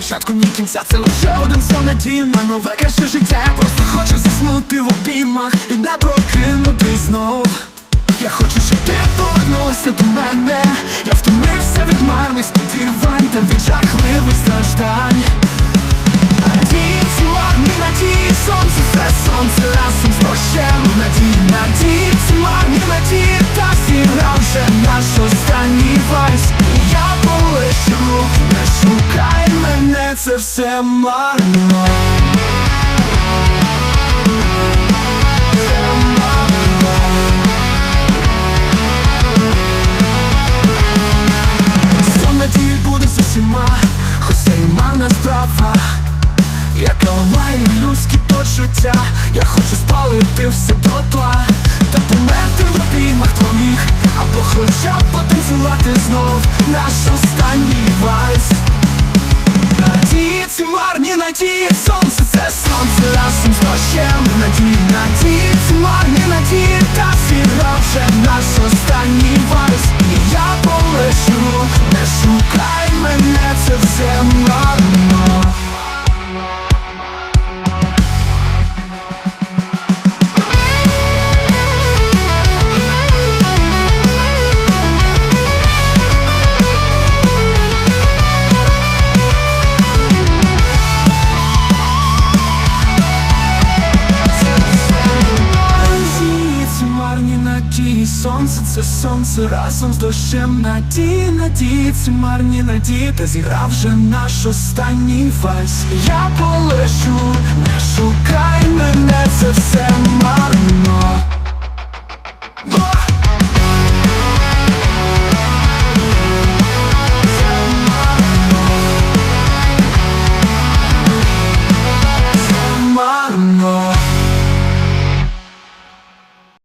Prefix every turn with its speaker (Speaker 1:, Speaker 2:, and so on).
Speaker 1: початку, ні кінця, це лише один сон надії на нове. Краще життя Я просто хочу заснути в обіймах і не прокинутись знов. Я хочу, щоб ти повернулася до мене. Я втомився від марних сподівань та від жахливих страждань. Надії, марні надії, сонце, це сонце разом з дощем. Надії, надії, марні надії, та зіграв вже наш останній вальс все марно Це марно. Сон надії буде з усіма, марна справа яка ламає людські почуття Я хочу спалити все дотла марні надії Сонце, надії, сонце це сонце разом з дощем. Надії, надії, ці марні надії, та зіграв вже наш останній вальс. Я полежу, не шукай мене, це все